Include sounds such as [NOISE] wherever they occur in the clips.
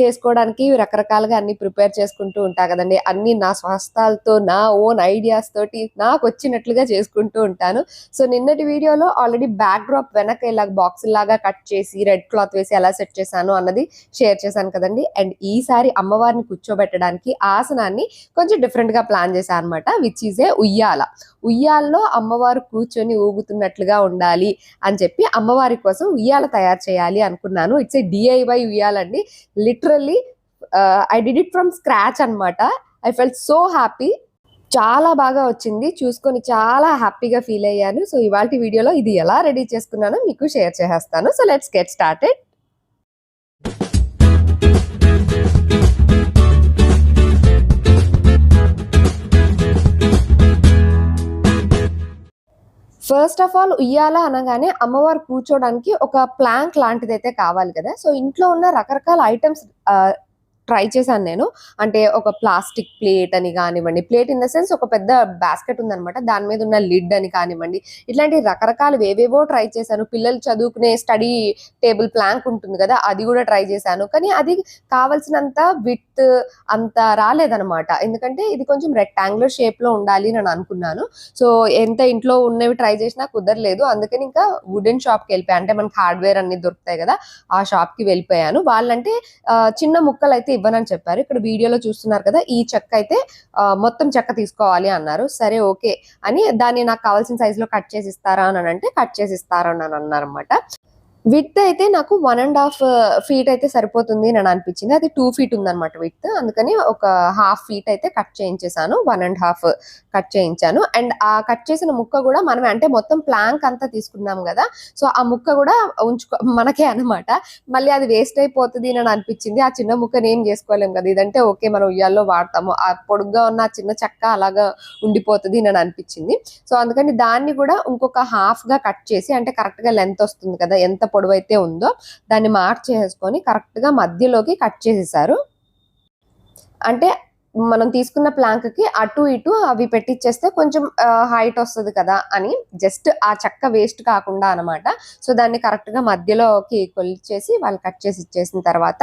చేసుకోవడానికి రకరకాలుగా అన్ని ప్రిపేర్ చేసుకుంటూ ఉంటా కదండి. అన్ని నా స్వస్థాలతో నా ఓన్ ఐడియాస్ తోటి నాకు వచ్చినట్లుగా చేసుకుంటూ ఉంటాను. సో నిన్నటి వీడియోలో ఆల్రెడీ బ్యాక్ డ్రాప్ వెనక ఇలా బాక్స్ లాగా కట్ చేసి రెడ్ క్లాత్ వేసి ఎలా సెట్ చేశాను అన్నది షేర్ చేశాను కదండి. అండ్ ఈసారి అమ్మవారిని కూర్చోబెట్టడానికి ఆసనాన్ని కొంచెం డిఫరెంట్గా ప్లాన్ చేశాను అనమాట విచ్ ఈజ్ ఏ ఉయ్యాల. ఉయ్యాల్లో అమ్మవారు కూర్చొని ఊగుతున్నట్లుగా ఉండాలి అని చెప్పి అమ్మవారి కోసం ఉయ్యాల తయారు చేయాలి అనుకున్నాను. It's a DIY ఉయ్యాలండి. Literally I did it from scratch అనమాట ఐ ఫెల్ట్ సో హ్యాపీ చాలా బాగా వచ్చింది. చూసుకొని చాలా హ్యాపీగా ఫీల్ అయ్యాను. సో ఇవాళ వీడియోలో ఇది ఎలా రెడీ చేసుకున్నానో మీకు షేర్ చేసేస్తాను. So let's get started first of all ఉయ్యాల అనగానే అమ్మవారు కూర్చోడానికి ఒక ప్లాంక్ లాంటిది అయితే కావాలి కదా. సో ఇంట్లో ఉన్న రకరకాల ఐటమ్స్ ట్రై చేశాను నేను. అంటే ఒక ప్లాస్టిక్ ప్లేట్ అని కానివ్వండి ప్లేట్ ఇన్ ద సెన్స్ ఒక పెద్ద బాస్కెట్ ఉందనమాట దాని మీద ఉన్న లిడ్ అని కానివ్వండి ఇట్లాంటి రకరకాలు ఏవేవో ట్రై చేశాను. పిల్లలు చదువుకునే స్టడీ టేబుల్ ప్లాంక్ ఉంటుంది కదా అది కూడా ట్రై చేశాను. కానీ అది కావలసినంత విత్ అంత రాలేదనమాట ఎందుకంటే ఇది కొంచెం రెక్టాంగులర్ షేప్లో ఉండాలి అని అనుకున్నాను. సో ఎంత ఇంట్లో ఉన్నవి ట్రై చేసినా కుదరలేదు. అందుకని ఇంకా వుడెన్ షాప్కి వెళ్ళిపోయాను అంటే మనకి హార్డ్వేర్ అన్ని దొరుకుతాయి కదా ఆ షాప్కి వెళ్ళిపోయాను. వాళ్ళంటే చిన్న ముక్కలు అయితే ఇవ్వనని చెప్పారు. ఇక్కడ వీడియోలో చూస్తున్నారు కదా ఈ చెక్క అయితే మొత్తం చెక్క తీసుకోవాలి అన్నారు. సరే ఓకే. అని దాన్ని నాకు కావాల్సిన సైజ్లో కట్ చేసి ఇస్తారా అని అంటే కట్ చేసి ఇస్తారా అని అన్నారు అనమాట విత్ అయితే నాకు వన్ అండ్ హాఫ్ ఫీట్ అయితే సరిపోతుంది అని అనిపించింది. అది టూ ఫీట్ ఉందన్నమాట విత్ అందుకని ఒక హాఫ్ ఫీట్ అయితే కట్ చేయించేసాను వన్ అండ్ హాఫ్ కట్ చేయించాను. అండ్ ఆ కట్ చేసిన ముక్క కూడా మనం అంటే మొత్తం ప్లాంక్ అంతా తీసుకున్నాం కదా. సో ఆ ముక్క కూడా ఉంచుకో మనకే అన్నమాట. మళ్ళీ అది వేస్ట్ అయిపోతుంది అని అనిపించింది. ఆ చిన్న ముక్కని ఏం చేసుకోలేం కదా. ఇదంటే ఓకే మనం ఉయ్యాల్లో వాడతాము. ఆ పొడుగ్గా ఉన్న చిన్న చెక్క అలాగా ఉండిపోతుంది అని అనిపించింది. సో అందుకని దాన్ని కూడా ఇంకొక హాఫ్గా కట్ చేసి అంటే కరెక్ట్గా లెంత్ వస్తుంది కదా ఎంత పొడవైతే అయితే ఉందో దాన్ని మార్చేసుకొని చేసుకొని కరెక్ట్గా మధ్యలోకి కట్ చేసేసారు. అంటే మనం తీసుకున్న ప్లాంక్కి అటు ఇటు అవి పెట్టిచ్చేస్తే కొంచెం హైట్ వస్తుంది కదా అని జస్ట్ ఆ చెక్క వేస్ట్ కాకుండా అన్నమాట. సో దాన్ని కరెక్ట్గా మధ్యలోకి కొలిచేసి వాళ్ళు కట్ చేసి ఇచ్చేసిన తర్వాత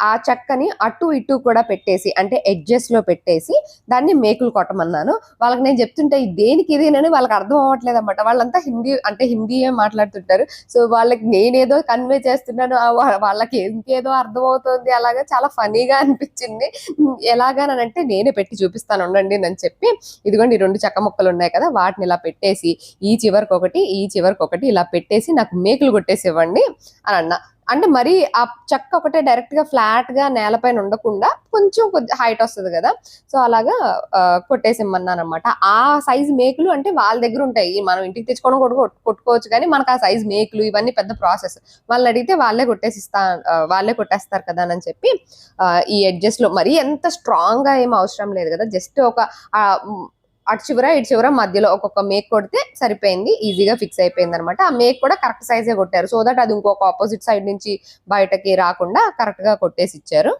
ఆ, చెక్కని అటు ఇటు కూడా పెట్టేసి అంటే ఎడ్జెస్లో పెట్టేసి దాన్ని మేకులు కొట్టమన్నాను. వాళ్ళకి నేను చెప్తుంటే దేనికి ఇదేనని వాళ్ళకి అర్థం అవ్వట్లేదు అనమాట వాళ్ళంతా హిందీ అంటే హిందీయే మాట్లాడుతుంటారు. సో వాళ్ళకి నేనేదో కన్వే చేస్తున్నాను వాళ్ళకి ఇంకేదో అర్థం అవుతుంది అలాగా చాలా ఫనీగా అనిపించింది. ఎలా ఎలాగానంటే నేనే పెట్టి చూపిస్తాను ఉండండి అని చెప్పి ఇదిగోండి రెండు చెక్క ముక్కలు ఉన్నాయి కదా వాటిని ఇలా పెట్టేసి ఈ చివరికి ఒకటి ఈ చివరికి ఒకటి ఇలా పెట్టేసి నాకు మేకులు కొట్టేసి ఇవ్వండి అని అన్న. అంటే మరి ఆ చెక్క ఒకటే డైరెక్ట్గా ఫ్లాట్గా నేలపైన ఉండకుండా కొంచెం కొద్ది హైట్ వస్తుంది కదా. సో అలాగా కొట్టేసిమ్మన్నాను కొట్టేసి ఇమ్మన్నాను అనమాట ఆ సైజ్ మేకులు అంటే వాళ్ళ దగ్గర ఉంటాయి. మనం ఇంటికి తెచ్చుకోవడం కూడా కొట్టు- కొట్టుకోవచ్చు కానీ మనకు ఆ సైజ్ మేకులు ఇవన్నీ పెద్ద ప్రాసెస్ వాళ్ళని అడిగితే వాళ్ళే కొట్టేసిస్తా వాళ్ళే కొట్టేస్తారు కదా అని చెప్పి ఈ ఎడ్జెస్లో. మరీ ఎంత స్ట్రాంగ్గా ఏం అవసరం లేదు కదా. జస్ట్ ఒక అటు చివర ఇటు చివర మధ్యలో ఒక్కొక్క మేక్ కొడితే సరిపోయింది ఈజీగా ఫిక్స్ అయిపోయింది అనమాట ఆ మేక్ కూడా కరెక్ట్ సైజే కొట్టారు. సో దట్ అది ఇంకొక ఆపోజిట్ సైడ్ నుంచి బయటకి రాకుండా కరెక్ట్గా కొట్టేసి ఇచ్చారు.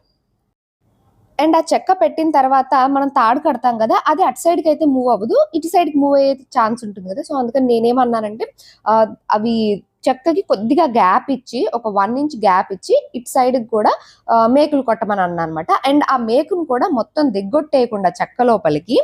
అండ్ ఆ చెక్క పెట్టిన తర్వాత మనం తాడు కడతాం కదా అది అటు సైడ్కి అయితే మూవ్ అవ్వదు ఇటు సైడ్కి మూవ్ అయ్యే ఛాన్స్ ఉంటుంది కదా. సో అందుకని నేనేమన్నానంటే అవి చెక్కకి కొద్దిగా గ్యాప్ ఇచ్చి ఒక వన్ ఇంచ్ గ్యాప్ ఇచ్చి ఇటు సైడ్ కూడా మేకులు కొట్టమని అన్నా అనమాట అండ్ ఆ మేకును కూడా మొత్తం దిగ్గొట్టేయకుండా చెక్క లోపలికి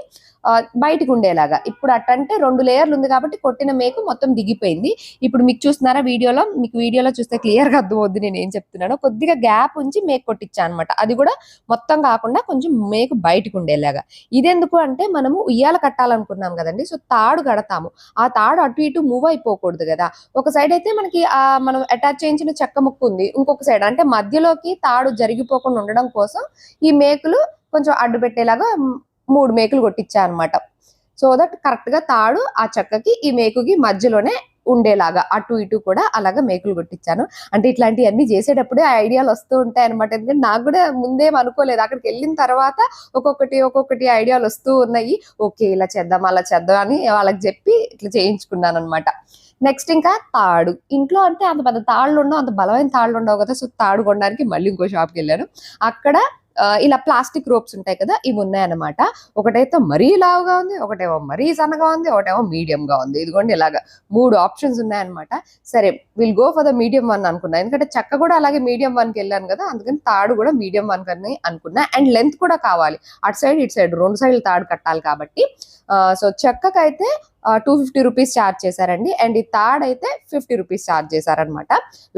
బయటకు ఉండేలాగా. ఇప్పుడు అట్టంటే రెండు లేయర్లు ఉంది కాబట్టి కొట్టిన మేకు మొత్తం దిగిపోయింది. ఇప్పుడు మీకు చూస్తున్నారా వీడియోలో? మీకు వీడియోలో చూస్తే క్లియర్గా అర్థమవుద్ది నేను ఏం చెప్తున్నానో. కొద్దిగా గ్యాప్ ఉంచి మేకు కొట్టించా అనమాట అది కూడా మొత్తం కాకుండా కొంచెం మేకు బయటకు ఉండేలాగా. ఇదెందుకు అంటే మనము ఉయ్యాల కట్టాలనుకున్నాం కదండి. సో తాడు కడతాము. ఆ తాడు అటు ఇటు మూవ్ అయిపోకూడదు కదా. ఒక సైడ్ అయితే మనకి ఆ మనం అటాచ్ చేయించిన చెక్క ముక్కు ఉంది. ఇంకొక సైడ్ అంటే మధ్యలోకి తాడు జరిగిపోకుండా ఉండడం కోసం ఈ మేకులు కొంచెం అడ్డు పెట్టేలాగా మూడు మేకులు కొట్టించా అనమాట సో దట్ కరెక్ట్గా తాడు ఆ చెక్కకి ఈ మేకుకి మధ్యలోనే ఉండేలాగా అటు ఇటు కూడా అలాగా మేకులు కొట్టించాను. అంటే ఇట్లాంటివన్నీ చేసేటప్పుడే ఐడియాలు వస్తూ ఉంటాయి అనమాట ఎందుకంటే నాకు కూడా ముందేం అనుకోలేదు. అక్కడికి వెళ్ళిన తర్వాత ఒక్కొక్కటి ఒక్కొక్కటి ఐడియాలు వస్తూ ఉన్నాయి. ఓకే ఇలా చేద్దాం అలా చేద్దాం అని వాళ్ళకి చెప్పి ఇట్లా చేయించుకున్నాను అనమాట నెక్స్ట్ ఇంకా తాడు. ఇంట్లో అంటే అంత పెద్ద తాళ్ళు ఉండవు అంత బలమైన తాళ్ళు ఉండవు కదా. సో తాడు కొనడానికి మళ్ళీ ఇంకో షాప్కి వెళ్ళాను. అక్కడ ఇలా ప్లాస్టిక్ రోప్స్ ఉంటాయి కదా ఇవి ఉన్నాయన్నమాట. ఒకటైతే మరీ లావుగా ఉంది ఒకటేమో మరీ సన్నగా ఉంది ఒకటేమో మీడియంగా ఉంది. ఇదిగోండి ఇలాగా మూడు ఆప్షన్స్ ఉన్నాయన్నమాట. సరే will go for the medium one అనుకున్నా. ఎందుకంటే చెక్క కూడా అలాగే మీడియం వన్కి వెళ్ళాను కదా అందుకని తాడు కూడా మీడియం వన్ కని అనుకున్నా. అండ్ లెంత్ కూడా కావాలి. అటు సైడ్ ఇటు సైడ్ రెండు సైడ్లు తాడు కట్టాలి కాబట్టి. సో చెక్కకైతే టూ ఫిఫ్టీ రూపీస్ ఛార్జ్ చేశారండి. అండ్ ఈ థర్డ్ అయితే ఫిఫ్టీ రూపీస్ ఛార్జ్ చేశారనమాట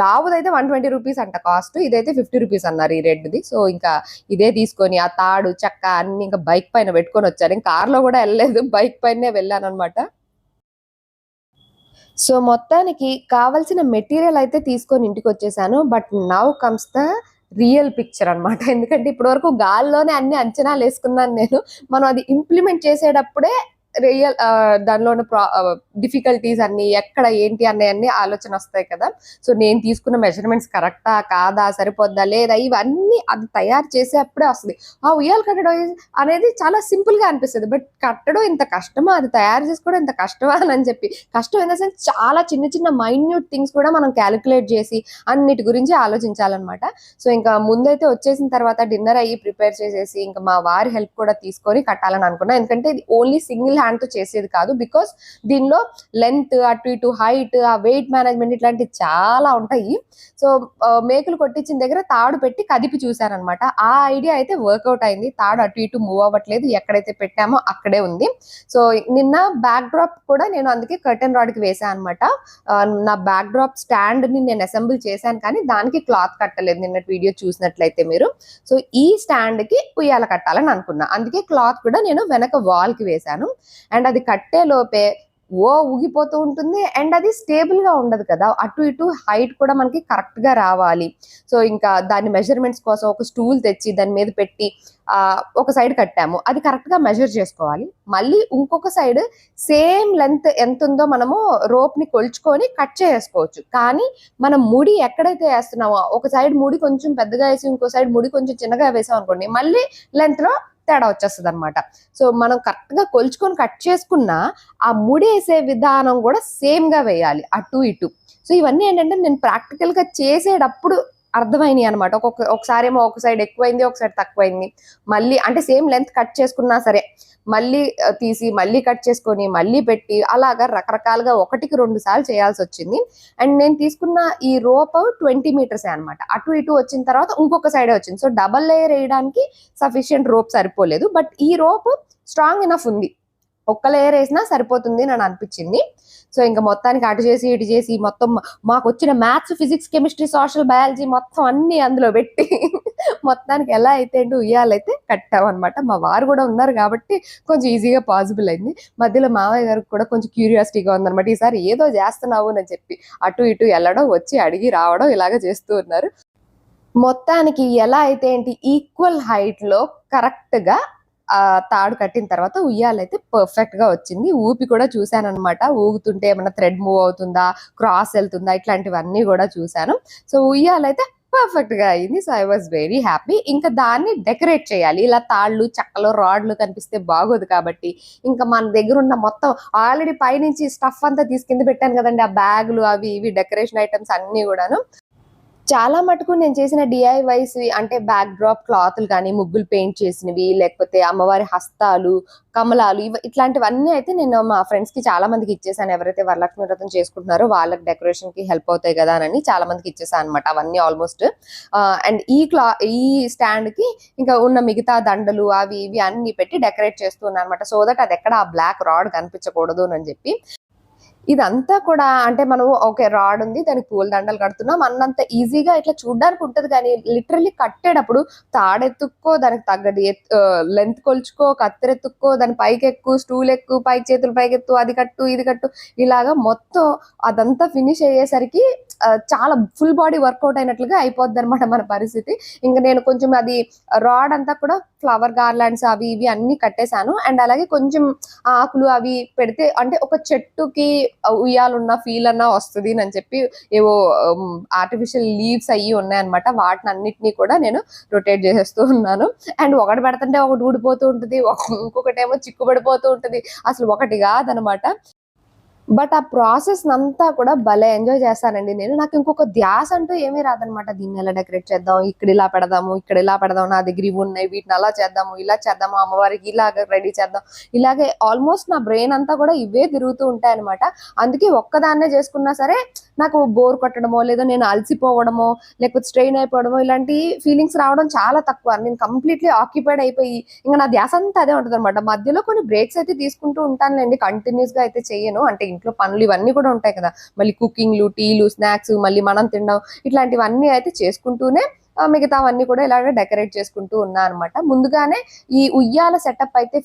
లావుదైతే వన్ ట్వంటీ రూపీస్ అంట కాస్ట్ ఇదైతే ఫిఫ్టీ రూపీస్ అన్నారు ఈ రెడ్ది సో ఇంకా ఇదే తీసుకొని ఆ తాడు చెక్క అన్ని ఇంకా బైక్ పైన పెట్టుకొని వచ్చాను ఇంకా కార్లో కూడా వెళ్ళలేదు. బైక్ పైనే వెళ్ళాను అనమాట సో మొత్తానికి కావాల్సిన మెటీరియల్ అయితే తీసుకొని ఇంటికి వచ్చేసాను. But now comes the real picture అన్నమాట. ఎందుకంటే ఇప్పటి వరకు గాల్లోనే అన్ని అంచనాలు వేసుకున్నాను నేను. మనం అది ఇంప్లిమెంట్ చేసేటప్పుడే రియల్ దానిలో ఉన్న డిఫికల్టీస్ అన్ని ఎక్కడ ఏంటి అనే అన్ని ఆలోచన వస్తాయి కదా. సో నేను తీసుకున్న మెజర్మెంట్స్ కరెక్టా కాదా సరిపోద్దా లేదా ఇవన్నీ అది తయారు చేసేప్పుడే వస్తుంది. ఆ ఉయ్యాలు కట్టడం అనేది చాలా సింపుల్గా అనిపిస్తుంది. బట్ కట్టడం ఇంత కష్టమా? అది తయారు చేసుకోవడం ఇంత కష్టమా? అని చెప్పి. కష్టం ఇన్ ద సెన్స్ చాలా చిన్న చిన్న మైన్యూట్ థింగ్స్ కూడా మనం క్యాలిక్యులేట్ చేసి అన్నిటి గురించి ఆలోచించాలన్నమాట. సో ఇంకా ముందైతే వచ్చేసిన తర్వాత డిన్నర్ అయ్యి ప్రిపేర్ చేసేసి ఇంకా మా వారి హెల్ప్ కూడా తీసుకొని కట్టాలని అనుకున్నా. ఎందుకంటే ఇది ఓన్లీ సింగిల్ హ్యాండ్తో చేసేది కాదు. బికాస్ దీనిలో లెంత్ అటు ఇటు హైట్ ఆ వెయిట్ మేనేజ్మెంట్ ఇట్లాంటివి చాలా ఉంటాయి. సో మేకులు కొట్టించిన దగ్గర తాడు పెట్టి కదిపి చూశారనమాట. ఆ ఐడియా అయితే వర్కౌట్ అయింది. తాడు అటు ఇటు మూవ్ అవ్వట్లేదు. ఎక్కడైతే పెట్టామో అక్కడే ఉంది. సో నిన్న బ్యాక్ డ్రాప్ కూడా నేను అందుకే కర్టెన్ రాడ్కి వేసాను అనమాట. నా బ్యాక్ డ్రాప్ స్టాండ్ని నేను అసెంబుల్ చేశాను కానీ దానికి క్లాత్ కట్టలేదు. నిన్నటి వీడియో చూసినట్లయితే మీరు. సో ఈ స్టాండ్కి ఉయ్యాల కట్టాలని అనుకున్నా. అందుకే క్లాత్ కూడా నేను వెనక వాల్కి వేశాను. అండ్ అది కట్టే లోపే ఓ ఊగిపోతూ ఉంటుంది అండ్ అది స్టేబుల్గా ఉండదు కదా. అటు ఇటు హైట్ కూడా మనకి కరెక్ట్గా రావాలి. సో ఇంకా దాని మెజర్మెంట్స్ కోసం ఒక స్టూల్ తెచ్చి దాని మీద పెట్టి ఒక సైడ్ కట్టాము. అది కరెక్ట్గా మెజర్ చేసుకోవాలి. మళ్ళీ ఇంకొక సైడ్ సేమ్ లెంత్ ఎంత ఉందో మనము రోప్ని కొలుచుకొని కట్ చేసుకోవచ్చు కానీ మనం ముడి ఎక్కడైతే వేస్తున్నామో ఒక సైడ్ ముడి కొంచెం పెద్దగా వేసి ఇంకో సైడ్ ముడి కొంచెం చిన్నగా వేసాం అనుకోండి మళ్ళీ లెంత్లో తేడా వచ్చేస్తుంది అనమాట సో మనం కరెక్ట్గా కొలుచుకొని కట్ చేసుకున్నా ఆ ముడేసే విధానం కూడా సేమ్గా వేయాలి అటు ఇటు. సో ఇవన్నీ ఏంటంటే నేను ప్రాక్టికల్గా చేసేటప్పుడు అర్థమైనాయి అనమాట ఒక్కొక్క ఒకసారి ఏమో ఒక సైడ్ ఎక్కువైంది ఒక సైడ్ తక్కువైంది. మళ్ళీ అంటే సేమ్ లెంత్ కట్ చేసుకున్నా సరే మళ్ళీ తీసి మళ్ళీ కట్ చేసుకొని మళ్ళీ పెట్టి అలాగా రకరకాలుగా ఒకటికి రెండు సార్లు చేయాల్సి వచ్చింది. అండ్ నేను తీసుకున్న ఈ రోప్ ట్వంటీ మీటర్సే అనమాట అటు ఇటు వచ్చిన తర్వాత ఇంకొక సైడే వచ్చింది. సో డబల్ లేయర్ వేయడానికి సఫిషియంట్ రోప్ సరిపోలేదు. బట్ ఈ రోప్ స్ట్రాంగ్ ఇనఫ్ ఉంది. ఒక్క లేయర్ వేసినా సరిపోతుంది అని అనిపించింది. సో ఇంకా మొత్తానికి అటు చేసి ఇటు చేసి మొత్తం మాకు వచ్చిన maths physics chemistry social biology మొత్తం అన్ని అందులో పెట్టి [LAUGHS] మొత్తానికి ఎలా అయితే ఏంటి ఉయ్యాలైతే కట్టామన్నమాట. మా వారు కూడా ఉన్నారు కాబట్టి కొంచెం ఈజీగా పాసిబుల్ అయింది. మధ్యలో మావయ్య గారికి కూడా కొంచెం క్యూరియాసిటీగా ఉందన్నమాట. ఈసారి ఏదో చేస్తున్నావు అని చెప్పి అటు ఇటు వెళ్ళడం వచ్చి అడిగి రావడం ఇలాగ చేస్తూ ఉన్నారు. మొత్తానికి ఎలా అయితే ఏంటి ఈక్వల్ హైట్లో కరెక్ట్గా ఆ తాడు కట్టిన తర్వాత ఉయ్యాలైతే పర్ఫెక్ట్గా వచ్చింది. ఊపి కూడా చూశాను అనమాట ఊగుతుంటే ఏమైనా థ్రెడ్ మూవ్ అవుతుందా? క్రాస్ వెళ్తుందా? ఇట్లాంటివన్నీ కూడా చూశాను. సో ఉయ్యాలైతే పర్ఫెక్ట్గా అయింది. So I was very happy ఇంకా దాన్ని డెకరేట్ చేయాలి. ఇలా తాళ్ళు చక్కలు రాడ్లు కనిపిస్తే బాగోదు కాబట్టి. ఇంకా మన దగ్గర ఉన్న మొత్తం ఆల్రెడీ పైనుంచి స్టఫ్ అంతా తీసుకుంది పెట్టాను కదండి. ఆ బ్యాగులు అవి ఇవి డెకరేషన్ ఐటమ్స్ అన్ని కూడాను. చాలా మటుకు నేను చేసిన డిఐవైస్ అంటే బ్యాక్ డ్రాప్ క్లాత్లు కానీ ముగ్గులు పెయింట్ చేసినవి లేకపోతే అమ్మవారి హస్తాలు కమలాలు ఇవి ఇట్లాంటివన్నీ అయితే నేను మా ఫ్రెండ్స్కి చాలా మందికి ఇచ్చేసాను. ఎవరైతే వరలక్ష్మి వ్రతం చేసుకుంటున్నారో వాళ్ళకి డెకరేషన్కి హెల్ప్ అవుతాయి కదా అని చాలా మందికి ఇచ్చేసాను అనమాట అవన్నీ ఆల్మోస్ట్ అండ్ ఈ క్లా ఈ స్టాండ్కి ఇంకా ఉన్న మిగతా దండలు అవి ఇవి అన్ని పెట్టి డెకరేట్ చేస్తున్నాను అనమాట సో దట్ అది ఎక్కడ ఆ బ్లాక్ రాడ్ కనిపించకూడదు అని చెప్పి ఇదంతా కూడా అంటే మనం ఓకే రాడ్ ఉంది దానికి పూల దండలు కడుతున్నాం అన్నంత ఈజీగా ఇట్లా చూడడానికి ఉంటది కానీ లిటరల్లీ కట్టేటప్పుడు తాడెత్తుక్కో దానికి తగ్గది లెంత్ కొలుచుకో కత్తెరెత్తుక్కో దాని పైకి ఎక్కు స్టూల్ ఎక్కు పైకి చేతులు పైకి ఎత్తు అది కట్టు ఇది కట్టు ఇలాగా మొత్తం అదంతా ఫినిష్ అయ్యేసరికి చాలా ఫుల్ బాడీ వర్కౌట్ అయినట్లుగా అయిపోద్ది అనమాట మన పరిస్థితి. ఇంకా నేను కొంచెం అది రాడ్ అంతా కూడా ఫ్లవర్ గార్లాండ్స్ అవి ఇవి అన్ని కట్టేశాను. అండ్ అలాగే కొంచెం ఆకులు అవి పెడితే అంటే ఒక చెట్టుకి ఉయ్యాలున్న ఫీల్ అన్నా వస్తుంది అని చెప్పి ఏవో ఆర్టిఫిషియల్ లీవ్స్ అయ్యి ఉన్నాయన్నమాట. వాటిని అన్నిటినీ కూడా నేను రొటేట్ చేసేస్తూ ఉన్నాను. అండ్ ఒకటి పెడుతుంటే ఒకటి ఊడిపోతూ ఉంటుంది ఇంకొకటి ఏమో చిక్కుబడిపోతూ ఉంటుంది. అసలు ఒకటి కాదనమాట బట్ ఆ ప్రాసెస్ అంతా కూడా భలే ఎంజాయ్ చేస్తానండి నేను. నాకు ఇంకొక ధ్యాస అంటూ ఏమీ రాదనమాట. దీన్ని ఎలా డెకరేట్ చేద్దాం? ఇక్కడ ఇలా పెడదాము ఇక్కడ ఇలా పెడదాం నా దగ్గర ఇవి ఉన్నాయి వీటిని అలా చేద్దాము ఇలా చేద్దాము అమ్మవారికి ఇలాగ రెడీ చేద్దాం. ఇలాగే ఆల్మోస్ట్ నా బ్రెయిన్ అంతా కూడా ఇవే తిరుగుతూ ఉంటాయి అనమాట అందుకే ఒక్కదాన్నే చేసుకున్నా సరే నాకు బోర్ కొట్టడమో లేదా నేను అలసిపోవడమో లేకపోతే స్ట్రెయిన్ అయిపోవడమో ఇలాంటి ఫీలింగ్స్ రావడం చాలా తక్కువ. నేను కంప్లీట్లీ ఆక్యుపైడ్ అయిపోయి ఇంకా నా ధ్యాస అంతా అదే ఉంటుంది అనమాట మధ్యలో కొన్ని బ్రేక్స్ అయితే తీసుకుంటూ ఉంటానులేండి. కంటిన్యూస్గా అయితే చేయను. అంటే ఇంట్లో పనులు ఇవన్నీ కూడా ఉంటాయి కదా. మళ్ళీ కుకింగ్లు టీలు స్నాక్స్ మళ్ళీ మనం తినడం ఇట్లాంటివన్నీ అయితే చేసుకుంటూనే మిగతా మిగతావన్నీ కూడా ఇలాగ డెకరేట్ చేసుకుంటూ ఉన్నా అనమాట ముందుగానే ఈ ఉయ్యాల సెటప్ అయితే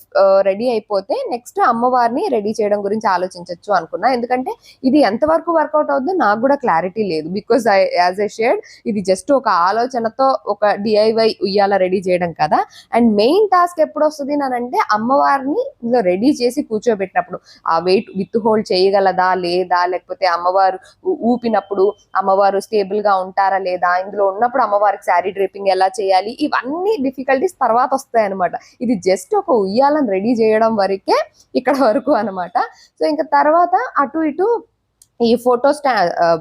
రెడీ అయిపోతే నెక్స్ట్ అమ్మవారిని రెడీ చేయడం గురించి ఆలోచించవచ్చు అనుకున్నా. ఎందుకంటే ఇది ఎంతవరకు వర్కౌట్ అవుతుందో నాకు కూడా క్లారిటీ లేదు. Because I as a shade ఇది జస్ట్ ఒక ఆలోచనతో ఒక డిఐవై ఉయ్యాల రెడీ చేయడం కదా. అండ్ మెయిన్ టాస్క్ ఎప్పుడు వస్తుంది అంటే అమ్మవారిని ఇందులో రెడీ చేసి కూర్చోబెట్టినప్పుడు. ఆ వెయిట్ విత్ హోల్డ్ చేయగలదా లేదా? లేకపోతే అమ్మవారు ఊపినప్పుడు అమ్మవారు స్టేబుల్గా ఉంటారా లేదా? ఇందులో ఉన్నప్పుడు అమ్మవారికి శారీ డ్రేపింగ్ ఎలా చేయాలి? ఇవన్నీ డిఫికల్టీస్ తర్వాత వస్తాయి అనమాట ఇది జస్ట్ ఒక ఉయ్యాలను రెడీ చేయడం వరకే ఇక్కడ వరకు అనమాట సో ఇంకా తర్వాత అటు ఇటు ఈ ఫోటో స్టా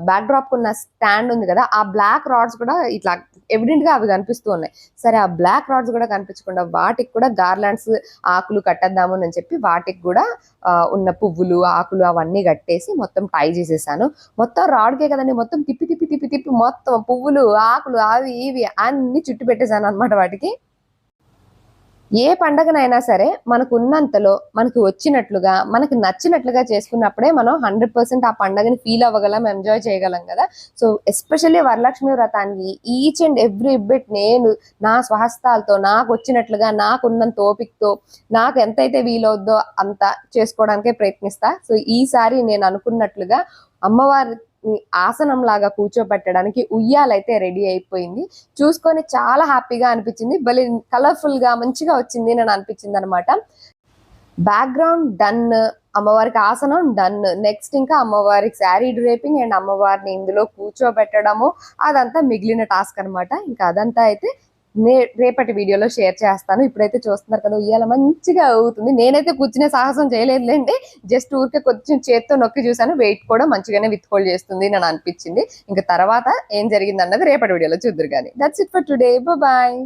బ్యాక్ డ్రాప్ ఉన్న స్టాండ్ ఉంది కదా ఆ బ్లాక్ రాడ్స్ కూడా ఇట్లా ఎవిడెంట్గా అవి కనిపిస్తూ ఉన్నాయి. సరే ఆ బ్లాక్ రాడ్స్ కూడా కనిపించకుండా వాటికి కూడా గార్లాండ్స్ ఆకులు కట్టేద్దాము అని చెప్పి వాటికి కూడా ఉన్న పువ్వులు ఆకులు అవన్నీ కట్టేసి మొత్తం టై చేసేసాను. మొత్తం రాడ్కే కదండి మొత్తం తిప్పి తిప్పి తిప్పి తిప్పి మొత్తం పువ్వులు ఆకులు అవి ఇవి అన్ని చుట్టు పెట్టేశాను అనమాట వాటికి. ఏ పండగనైనా సరే మనకు ఉన్నంతలో మనకు వచ్చినట్లుగా మనకు నచ్చినట్లుగా చేసుకున్నప్పుడే మనం హండ్రెడ్ పర్సెంట్ ఆ పండగని ఫీల్ అవ్వగలం ఎంజాయ్ చేయగలం కదా. సో ఎస్పెషల్లీ వరలక్ష్మి వ్రతానికి ఈచ్ అండ్ ఎవ్రీ బిట్ నేను నా స్వహస్తాలతో నాకు వచ్చినట్లుగా నాకున్నంత ఓపికతో నాకు ఎంతైతే వీలవుద్దో అంత చేసుకోవడానికే ప్రయత్నిస్తా. సో ఈసారి నేను అనుకున్నట్లుగా అమ్మవారి ఆసనం లాగా కూర్చోబెట్టడానికి ఉయ్యాలైతే రెడీ అయిపోయింది. చూసుకొని చాలా హ్యాపీగా అనిపించింది. భలే కలర్ఫుల్గా మంచిగా వచ్చింది అని అనిపించింది అనమాట బ్యాక్గ్రౌండ్ డన్ అమ్మవారికి ఆసనం డన్. నెక్స్ట్ ఇంకా అమ్మవారికి శారీ డ్రేపింగ్ అండ్ అమ్మవారిని ఇందులో కూర్చోబెట్టడము అదంతా మిగిలిన టాస్క్ అన్నమాట. ఇంకా అదంతా అయితే నే రేపటి వీడియోలో షేర్ చేస్తాను. ఇప్పుడైతే చూస్తున్నారు కదా ఉయ్యాల మంచిగా అవుతుంది నేనైతే కూర్చునే సాహసం చేయలేదులేండి. జస్ట్ ఊరికే కొంచెం చేత్తో నొక్కి చూసాను వెయిట్ కూడా మంచిగానే విత్ హోల్డ్ చేస్తుంది అని అనిపించింది. ఇంకా తర్వాత ఏం జరిగింది అన్నది రేపటి వీడియోలో చూద్దరు కానీ that's it for today bye